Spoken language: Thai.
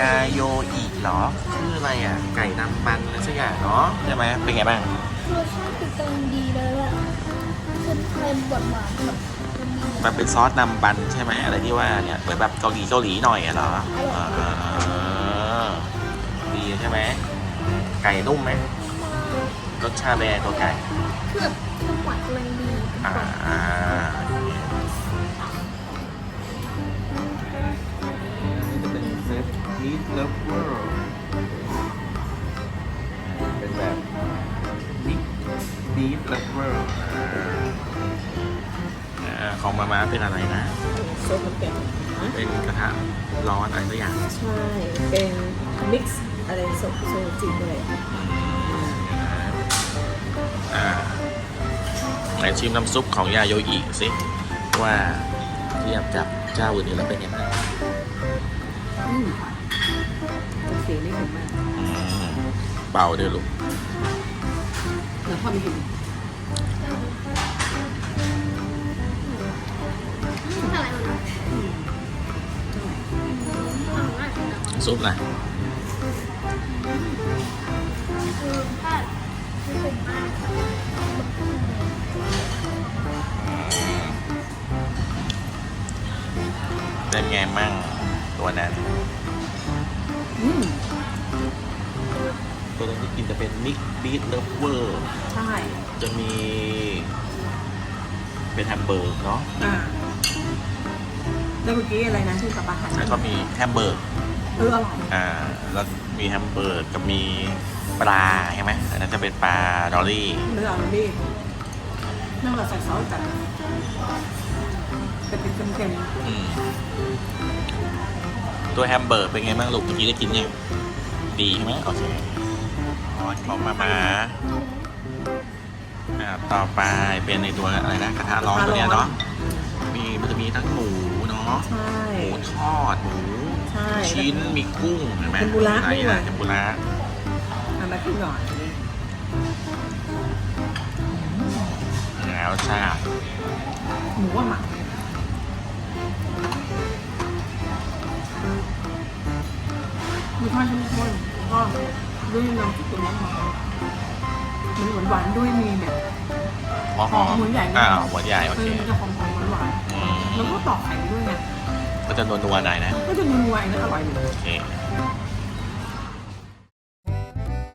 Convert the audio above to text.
ยาโยอิเหรอ ชื่ออะไรอะ ไก่ดำปันอะไรสักอย่างเนาะใช่ไหมเป็นไงบ้างรสชาติคือกำลังดีเลยอะเค็มๆหวานหวานๆแบบมันมีมันเป็นซอสนำบันใช่ไหมอะไรที่ว่าเนี่ยเหมือนแบบเกาหลีเกาหลีหน่อยอะเหรออ่าดีใช่ไหมไก่นุ่มไหมรสชาติเป็นไงตัวไก่คือแบบเค็มหวานกำลังดีอ่า เลฟเวอร์เป็นแบบมิกบีทเลฟเวอร์ของมาม่าเป็นอะไรนะโซนมันเป็นเป็นกระทะร้อนอะไรสักอย่าง ใช่ เป็นมิกซ์อะไรโซโซจิเลยอ่าไหนชิมน้ำซุปของยาโยอิสิ ว่าเทียบกับเจ้าอื่นๆแล้วเป็นยังไง เป่าด้วยลูกแล้วพอไม่ถึงอะไรวะอืมอร่อยมากเลยนะซุปนะคือถ้าคือเค็มมากเป็นไงมั่งตัวนั้น อืมตัวนั้นที่ กินจะเป็นมิกบีทเลฟเวอร์ใช่จะมี เป็นแฮมเบอร์กเนาะอ่าแล้วเมื่อกี้อะไรนะที่กับอาหารแล้วก็มีแฮมเบอร์กเอออร่อยอ่าแล้วมีแฮมเบอร์กกับมีปลาใช่ไหมอันนั้นจะเป็นปลาดอลลี่เนื้ออร่อยดีนั่งเราใส่ซอสจัดแต่เป็นเค็มอืมตัวแฮมเบอร์กเป็นไงบ้างลูกเมื่อกี้ได้กินยังดีใช่ไหมโอเค อ๋อของมามาอ่าต่อไปเป็นในตัวอะไรนะกระทะร้อนตัวเนี้ยเนาะมีมันจะมีทั้งหมูเนาะๆใช่ หมูทอดหมูใช่ ชิ้นมีกุ้งเห็นไหมเทมปุระอะไรด้วย นะเทมปุระทำมาขึ้นหน่อยแล้วชาหมูว่าหมักมีทอดเข้มข้นก็ ด้วยน้ำซุปตัวนี้หอมันหวานๆด้วยมีแบบอ๋อหอมหัวใหญ่อ่าหัวใหญ่โอเคมันจะหอมๆหวานหวานแล้วก็ตอกไข่ด้วยไงก็จะนัวๆหน่อยนะก็จะนัวๆนะอร่อยเลยโอเค